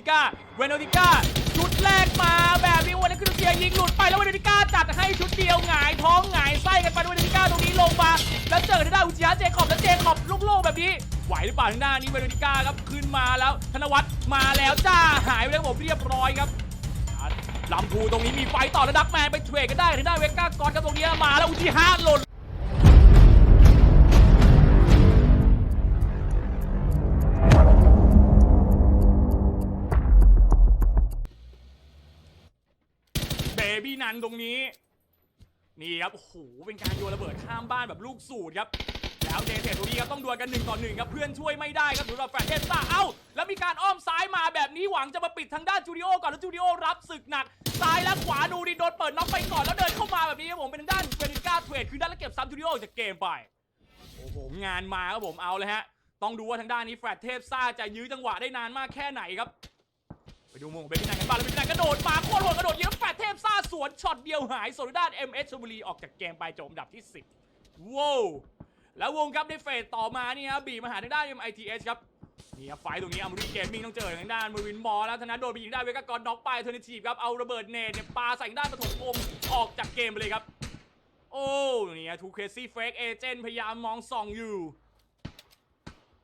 ติก้าเวโนติก้าชุดแรกมาแบบนี้วันนี้คือเสียยิงหลุดไปแล้วเวโนติก้าจัดให้ชุดเดียวหงายท้องหงายไส้กันไปวยเวโนติก้าตรงนี้ลงมาแล้วเจอทางด้านอุจิยะเจคอบแล้วเจคอบลุกโล่งแบบนี้ไหวหรือเปล่าทางด้านนี้เวโนติก้าครับขึ้นมาแล้วธนวัฒน์มาแล้วจ้าหายไปแล้วผมเรียบร้อยครับลำพูตรงนี้มีไฟต่อแล้วดักแมนไปเทรดกันได้ทางด้านเวก้ากอนครับตรงนี้มาแล้วอุจิฮะหล่นันตรงนี้ นี่ครับโอ้โหเป็นการโยนระเบิดข้ามบ้านแบบลูกสูตรครับแล้วเจเทตรงนี้ครับต้องดวลกันหนึ่งต่อหนึ่งครับเพื่อนช่วยไม่ได้ครับสำหรับแฟรเทสตาเอ้าแล้วมีการอ้อมซ้ายมาแบบนี้หวังจะมาปิดทางด้านจูดิโอก่อนแล้วจูดิโอรับศึกหนักซ้ายและขวานูรินโดนเปิดน็อกไปก่อนแล้วเดินเข้ามาแบบนี้ครับผมเป็นทางด้านเฟนิก้าเทรดคือด้านแล้วเก็บซ้ำจูดิโอจากเกมไปโอ้โหงานมาครับผมเอาเลยฮะต้องดูว่าทางด้านนี้แฟรเทพซ่าจะยื้อจังหวะได้นานมากแค่ไหนครับ ไปดูมุมของเบบี้นันกันบ้างแล้วเบบี้นันกระโดดมาโคตรโหดกระโดดยอะแฟดเทพซ่าสวนช็อตเดียวหายส่วนทางด้าน MS ชลบุรีออกจากเกมไปจบอันดับที่ 10ว้าวแล้ววงครับในเฟสต่อมานี่ครับบีมาหาทางด้าน MITS ครับนี่ครับไฟตรงนี้อมรีเกมมิ่งต้องเจอทางด้านมวินมอลแล้วทางนั้นโดนไปยิงได้เวกากอนน็อกไปเทอร์นิทีฟครับเอาระเบิดเนตเนี่ยปาใส่ทางด้านปฐมพงศ์ออกจากเกมไปเลยครับ โอ้นี่ทูเคซี่เฟกเอเจนพยายามมองส่องอยู่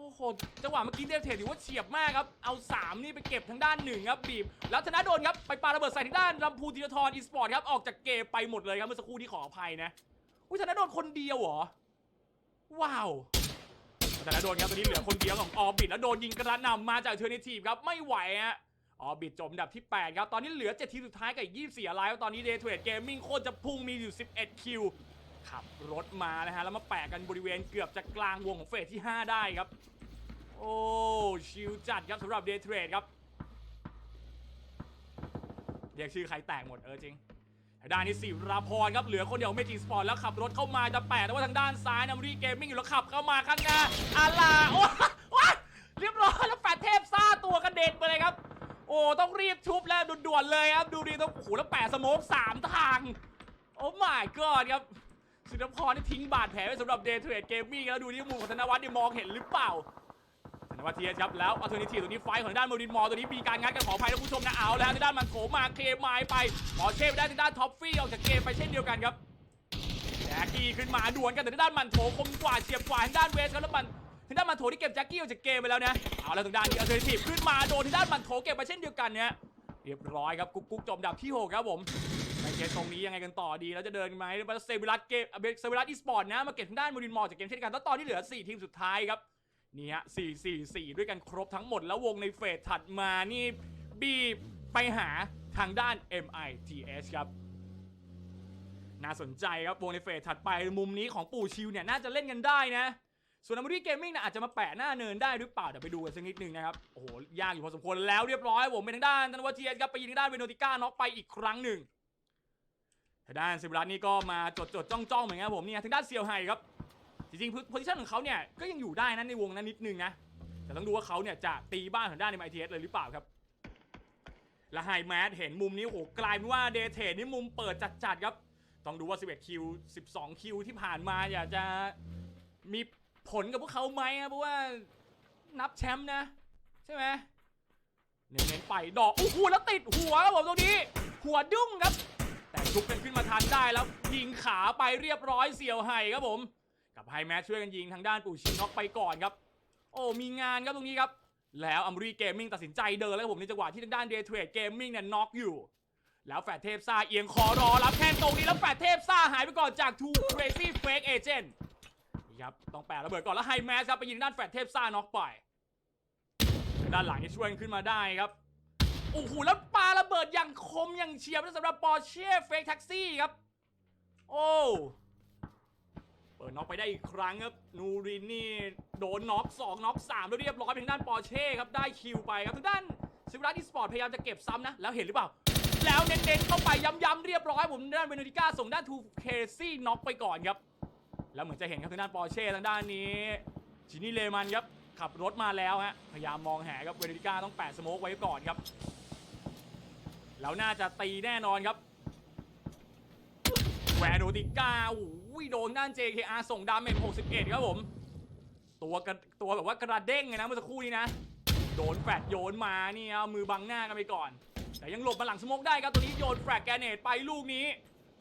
โอ้โห จังหวะเมื่อกี้เดฟเทรดถือว่าเฉียบมากครับ เอา 3 นี่ไปเก็บทางด้านหนึ่งครับบีบ แล้วธนาโดนครับ ไปปาระเบิดใส่ทางด้านลำพูธีรทรอีสปอร์ตครับ ออกจากเกมไปหมดเลยครับ เมื่อสักครู่ที่ขออภัยนะ อุ้ยธนาโดนคนเดียวเหรอ ว้าวธนาโดนครับตอนนี้เหลือคนเดียวของออบิทแล้วโดนยิงกระหน่ำมาจากเทอร์เนทีฟครับ ไม่ไหวฮะออบิทจบอันดับที่ 8 ครับ ตอนนี้เหลือ 7 ทีมสุดท้ายกับอีก24อะไรตอนนี้เดย์เทรดเกมมิ่งโคตรจะพุ่งมีอยู่ 11 คิว ขับรถมานะฮะแล้วมาแปะกันบริเวณเกือบจะกลางวงของเฟสที่ 5 ได้ครับ โอ้ชิลจัดครับสำหรับเดย์เทรดครับเรียกชื่อใครแตกหมดเออจริงทางด้านนี้สิราพรครับเหลือคนเดียวไม่จริงสปอร์ตแล้วขับรถเข้ามาจะแปะแต่ว่าทางด้านซ้ายนัมรีเกมมิ่งอยู่แล้วขับเข้ามาข้างหน้าอาลาโอ้โอ้เรียบร้อยแล้วแฟดเทพซ่าตัวกระเด็นไปเลยครับ โอ้ต้องรีบชุบแล้วด่วนๆเลยครับ ดูดิต้องโอ้โหแล้วแปะสโมกสามทาง โอ้ my god ครับ นพรนี่ทิ้งบาดแผลไว้สำหรับเดย์เทรดเกมมิ่งแล้วดูที่มุมของธนวัฒน์นี่มองเห็นหรือเปล่าธนวัฒน์เทียครับแล้วอัลเทอร์นทีตัวนี้ไฟของด้านโมรินมอตัวนี้มีการงัดกันขออภัยท่านผู้ชมนะเอาแล้วทางด้านมันโถมาเคมายไปขอเชฟได้ทางด้านท็อปฟี่ออกจากเกมไปเช่นเดียวกันครับแจ็คกี้ขึ้นมาดวลกันแต่ทางด้านมันโถคมกว่าเฉียบกว่าทางด้านเวสครับแล้วมันทางด้านมันโถที่เก็บแจ็คกี้ออกจากเกมไปแล้วนะเอาแล้วทางด้านอัลเทอร์นิทีขึ้นมาโดนทางด้านมันโถเก็บไปเช่นเดียวกันเนี่ยเรียบร้อยครับกุ๊กกุ๊กจบดับที่หกครับผม เคสตรงนี้ยังไงกันต่อดี แล้วจะเดินไหมแล้วเซวิรัสเกมเซเวิรัสอีสปอร์ตนะ มาเก็บทางด้านมูรินมอร์จากเกมเช่นกันแล้วตอนนี้เหลือ 4 ทีมสุดท้ายครับ นี่ฮะ4 4 4ด้วยกันครบทั้งหมดแล้ววงในเฟสถัดมานี่บีบไปหาทางด้าน MITS ครับน่าสนใจครับวงในเฟสถัดไปมุมนี้ของปู่ชิวเนี่ยน่าจะเล่นกันได้นะ ส่วนอ m ม r รี่เกมมิ่งนี่ยอาจจะมาแปะหน้าเนินได้หรือเปล่า เดี๋ยวไปดูกันสักนิดนึงนะครับ โอ้โห ยากอยู่พอสมควรแล้วเรียบร้อยผมเป็นทางด้านธนวัฒน์เทียนครับ ไปยิงทางด้านเวโนติก้าน็อกไปอีกครั้งหนึ่งางด้านซิบรัตนี่ก็มาจดจดจ้องจ้องๆเหมือนกันครับผมเนี่ยทางด้านเซียวไฮครับ จริงๆโพซิชันของเขาเนี่ยก็ยังอยู่ได้นะในวงนั้นนิดนึงนะ แต่ต้องดูว่าเขาเนี่ยจะตีบ้านของด้านในไอทีเอสเลยหรือเปล่าครับ และไฮแมสเห็นมุมนี้โหกลายเป็นว่าเดเทนี่มุมเปิดจัดๆครับ ต้องดูว่า 11 คิว 12 คิวที่ผ่านมาอยากจะมีผลกับพวกเขาไหมครับเพราะว่านับแชมป์นะ ใช่ไหมเน้นไปดอกโอ้โหแล้วติดหัวครับผมตรงนี้ หัวดุ้งครับ แต่ชุบกันขึ้นมาทันได้แล้วยิงขาไปเรียบร้อยเสี่ยวไห่ครับผม กับไฮแมทช่วยกันยิงทางด้านปู่ชินน็อกไปก่อนครับ โอ้มีงานครับตรงนี้ครับ แล้วอัมรีเกมมิ่งตัดสินใจเดินแล้วผมในจังหวะที่ทางด้านเดย์เทรดเกมมิ่งเนี่ยน็อกอยู่ แล้วแฟดเทพซ่าเอียงคอรอรับแค่ตรงนี้แล้วแฟดเทพซ่าหายไปก่อนจาก Two Crazy Fake Agent นี่ครับต้องแปะระเบิดก่อนแล้วไฮแมสครับไปยิงด้านแฟดเทพซ่าน็อกไปด้านหลังนี่ช่วยขึ้นมาได้ครับ โอ้โหแล้วปาระเบิดอย่างคมอย่างเฉียบนะสำหรับปอร์เช่เฟกแท็กซี่ครับ โอ้เปิดน็อกไปได้อีกครั้งครับ นูรินนี่โดนน็อก2น็อก3แล้วเรียบร้อยเป็นทางด้านปอร์เช่ครับ ได้คิวไปครับทางด้านซิวรัสอีสปอร์ตพยายามจะเก็บซ้ำนะ แล้วเห็นหรือเปล่า แล้วเน้นๆเข้าไปย้ำๆเรียบร้อยผมด้านเวโนติก้าส่งด้านทูเคซี่น็อกไปก่อนครับ แล้วเหมือนจะเห็นครับทางด้านปอร์เช่ทางด้านนี้จินี่เลมันครับ ขับรถมาแล้วฮะพยายามมองแหครับเวโนติก้าต้องแปะสโมกไว้ก่อนครับแล้วน่าจะตีแน่นอนครับแวนโนติก้าโอ้ยโดนด้าน JKR ส่งดาเมจ61 ครับผม ตัวกระตัวแบบว่ากระเด้งเลยนะเมื่อสักครู่นี้นะ โดนแฟดโยนมาเนี่ยเอามือบังหน้ากันไปก่อน แต่ยังหลบมาหลังสโมกได้ครับตัวนี้โยนแฟลกแกรเนตไปลูกนี้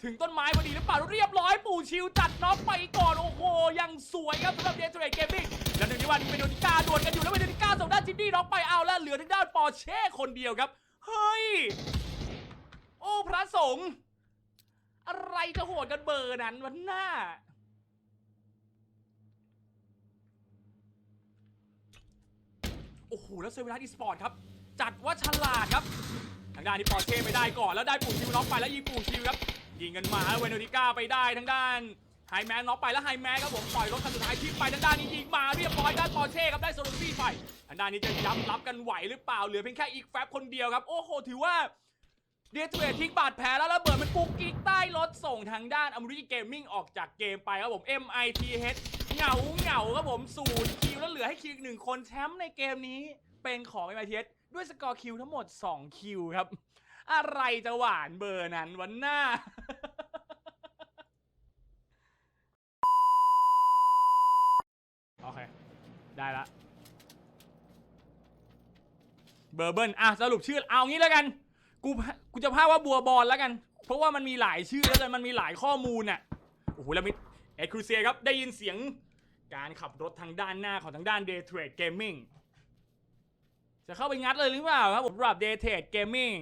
ถึงต้นไม้พอดีหรือเปล่าเรียบร้อยปู่ชิวจัดน็อกไปก่อน โอ้โห ยังสวยครับสำหรับเดนเทรดเกมมิ่งแล้วหนึ่งในวันเป็นโดนิก้าดวลกันอยู่แล้วเป็นโดนิก้าส่งด้านจินนี่น็อกไปเอาแล้วเหลือทางด้านปอเช่คนเดียวครับ เฮ้ย โอ้พระสงฆ์อะไรจะโหดกันเบอร์นั้นวันหน้าโอ้โห แล้วเซเวนัสอีสปอร์ตครับ จัดว่าฉลาดครับ ทางด้านนี้ปอเช่ไปได้ก่อน แล้วได้ปู่ชิวน็อกไปแล้วยิงปู่ชิวครับ ยิงกันมาเวนโดนิก้าไปได้ทางด้านไฮแมนน็อกไปแล้วไฮแมนครับผมปล่อยรถคันสุดท้ายทิ้งไปทางด้านนี้ยิงมาเรียบร้อยด้านปอร์เช่ครับได้โซลูซี่ไปทางด้านนี้จะย้ำรับกันไหวหรือเปล่าเหลือเพียงแค่อีกแฟบคนเดียวครับ โอ้โหถือว่าเดียทเอทิ้งบาดแผลแล้วระเบิดมันปุกกิ๊กใต้รถส่งทางด้านอ m มริกเกมมิ่งออกจากเกมไปครับผม MITH เหงาเหงาครับผมศูนย์คิวแล้วเหลือให้คิวหนึ่งคนแชมป์ในเกมนี้เป็นของ MITH ด้วยสกอร์คิวทั้งหมด 2 คิวครับ อะไรจะหวานเบอร์นั้นวันหน้า โอเค ได้ละ เบอร์เบิลอะสรุปชื่อเอางี้แล้วกัน กูกูจะพาว่าบัวบอลแล้วกัน เพราะว่ามันมีหลายชื่อแล้วกันมันมีหลายข้อมูลน่ะโอ้โหแล้วมิเอ็กครูเซียครับ ได้ยินเสียงการขับรถทางด้านหน้าของทางด้าน Day Trade Gaming จะเข้าไปงัดเลยหรือเปล่าครับผมสำหรับ Day Trade Gaming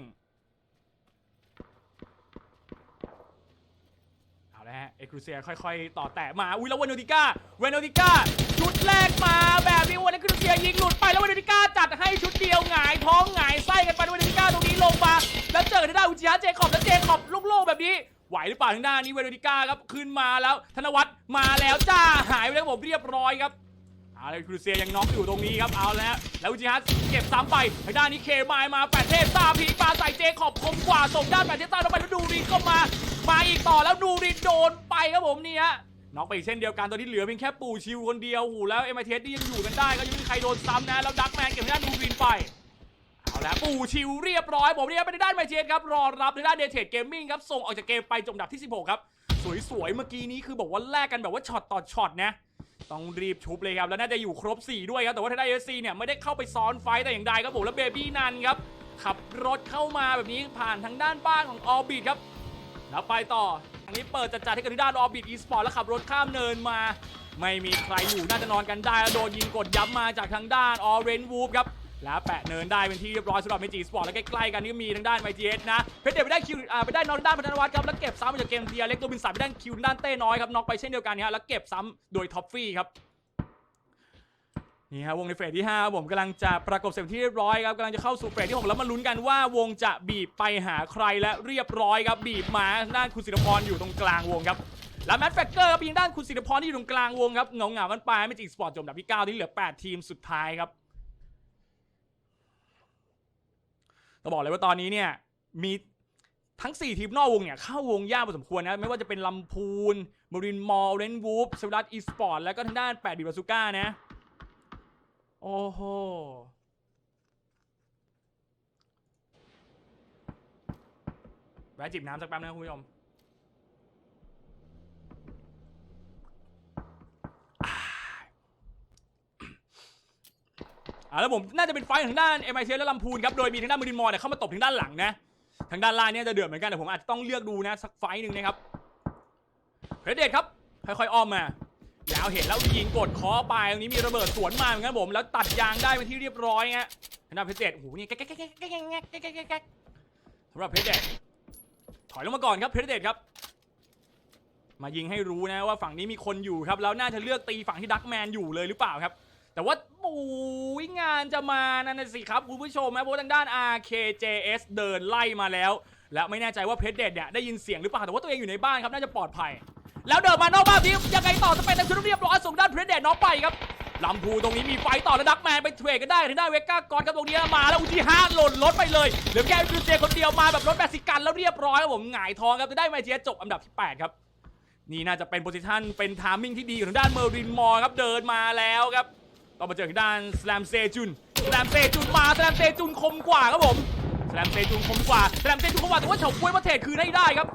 เอาละ ฮะ เอกรูเซียค่อยๆ ต่อแตะมา อุ้ยแล้วเวนโนติก้าเวนโนติก้าชุดแรกมาแบบนี้วันนี้ครูเซียยิงหลุดไปแล้วเวนโนติก้าจัดให้ชุดเดียวหงายท้องหงายไส้กันไปเวนโนติก้าตรงนี้ลงมาแล้วเจอกันได้อุจิฮะเจคอบแล้วเจคอบลูกโลกแบบนี้ไหวหรือเปล่าทางด้านนี้เวนโนติก้าครับขึ้นมาแล้วธนวัฒน์มาแล้วจ้าหายไปแล้วผมเรียบร้อยครับเอาเลยครูเซียยังน็อกอยู่ตรงนี้ครับเอาแล้วแล้วอุจิฮัสเก็บซ้ำไปทางด้านนี้เคมายมาแปดเทพซาพีปาใส่เจขอบคมกว่าส่งด้านแปดเทพซาลงไปแล้วดูรินก็มา มาอีกต่อแล้วดูรินโดนไปครับผมนี่ฮะน็อกไปอีกเช่นเดียวกันตอนที่เหลือเพียงแค่ปู่ชิวคนเดียวหูแล้วเอ็มไอเทสนี่ยังอยู่กันได้ก็ยังไม่มีใครโดนซ้ำนะแล้วดักแมนเก็บทางด้านดูรินไปเอาละปู่ชิวเรียบร้อยผมเรียไปในด้านไมเทสครับรอรับในด้านเดเทดเกมมิ่งครับส่งออกจากเกมไปจบอันดับที่ 16 ครับ สวยๆเมื่อกี้นี้คือบอกว่าแลกกันแบบว่าช็อตต่อช็อตนะต้องรีบชุบเลยครับแล้วน่าจะอยู่ครบ 4 ด้วยครับแต่ว่าทางด้านเอซีเนี่ยไม่ได้เข้าไปซ้อนไฟแต่อย่างใดครับผมแล้วเบบี้นันครับขับรถเข้ามาแบบนี้ผ่านทางด้านบ้านของออบิทครับ แล้วไปต่อทางนี้เปิดจัดๆให้กับทางด้านออบิทอีสปอร์ตแล้วขับรถข้ามเนินมา ไม่มีใครอยู่น่าจะนอนกันได้แล้วโดนยิงกดย้ำมาจากทางด้านออเรนวูฟครับแล้วแปะเนินได้เป็นที่เรียบร้อยสำหรับเมจิสปอร์ตแล้วใกล้ๆกันนี่ก็มีทางด้านไมจีเอสนะเพชรเดชไปได้คิวอ่าไปได้นอนด้านพัฒนวัฒน์ครับแล้วเก็บซ้ำมาจากเกมเทียเล็กตัวบินสันไปได้คิวด้านเต้น้อยครับน็อกไปเช่นเดียวกันฮะแล้วเก็บซ้ำโดยท็อปฟี่ครับ นี่ฮะวงในเฟสที่ 5 ผมกำลังจะประกบเสร็จเป็นที่เรียบร้อยครับกำลังจะเข้าสู่เฟสที่ 6 แล้วมาลุ้นกันว่าวงจะบีบไปหาใครและเรียบร้อยครับบีบมาด้านคุณศิรพรอยู่ตรงกลางวงครับแล้วแมตต์แฟกเกอร์ครับยิงด้านคุณศิรพรที่อยู่ตรงกลางวงครับเงาเงาๆกันไปไม่จริงสปอร์ตจบดับที่9ที่เหลือ 8 ทีมสุดท้ายครับต้องบอกเลยว่าตอนนี้เนี่ยมีทั้ง 4 ทีมนอกวงเนี่ยเข้าวงยากพอสมควรนะไม่ว่าจะเป็นลำพูนบรินมอลเรนวูฟเซลดัสอีสปอร์ตแล้วก็ทางด้าน8บีบาซูก้านะ โอ้โห แวะจิบน้ำสักแป๊บนะคุณผู้ชมอ่าแล้วผมน่าจะเป็นไฟทางด้าน m i t และลำพูนครับ โดยมีทางด้านมรินมอร์เนี่ยเข้ามาตบทางด้านหลังนะ ทางด้านล่างเนี่ยจะเดือดเหมือนกันแต่ผมอาจจะต้องเลือกดูนะ สักไฟหนึ่งนะครับเพรเดตครับ ค่อยๆอ้อมมา แล้วเห็นแล้วยิงกดคอไปตรงนี้มีระเบิดสวนมาเหมือนกันผมแล้วตัดยางได้เป็นที่เรียบร้อยฮะสำหรับเพชเจ็โอ้โหนี่แก๊กแก๊แก๊แก๊แก๊แก๊สำหรับเพชเจ็ถอยลงมาก่อนครับเพชเจ็ครับ มายิงให้รู้นะว่าฝั่งนี้มีคนอยู่ครับแล้วน่าจะเลือกตีฝั่งที่ดักแมนอยู่เลยหรือเปล่าครับ แต่ว่าปูยงานจะมานั่นสิครับคุณผู้ชมนะเพราะทางด้าน RKJS เดินไล่มาแล้ว และไม่แน่ใจว่าเพชรเด็ดเนี่ยได้ยินเสียงหรือเปล่าแต่ว่าตัวเองอยู่ในบ้านครับน่าจะปลอดภัย แล้วเดินมานอกบ้านนี้ยังไงต่อจะเป็นทางชุดเรียบร้อยส่งด้านเพชรเดชน็อกไปครับลำพูตรงนี้มีไฟต่อแล้วดักแมนไปเทรดกันได้ทางด้าเวก้ากอนครับตรงนี้มาแล้วอุจิฮาหล่นรถไปเลยเหลือแค่ดูเจคนเดียวมาแบบรถแบสิกันแล้วเรียบร้อยครับผมหงายทองครับจะได้ไมเทียจบอันดับที่แปดครับ นี่น่าจะเป็นโพซิชันเป็นทามมิ่งที่ดีของทางด้านเมอร์รินมอร์ครับเดินมาแล้วครับต้องมาเจอทางด้านสแลมเซจุนสแลมเซจุนมาสแลมเซจุนคมกว่าครับผมสแลมเซจุนคมกว่าสแลมเซจุนคมกว่าแต่ว่าเฉาก้วยมาเทรดคืนให้ได้ครับ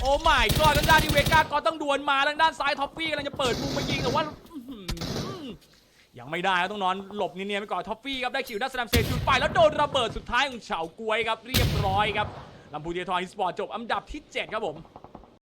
โอ้ไม่ก็ทางด้านอีเวก้าก็ต้องดวลมาทางด้านซ้ายท็อปปี้กำลังจะเปิดมุมมายิงแต่ว่ายังไม่ได้ครับต้องนอนหลบเนียนๆไปก่อนท็อฟฟี่ครับได้คิวด้านสนามเซจุดไปแล้วโดนระเบิดสุดท้ายของเฉากวยครับเรียบร้อยครับลำพูเทียทรอีสปอร์ตจบอันดับที่ 7 ครับผม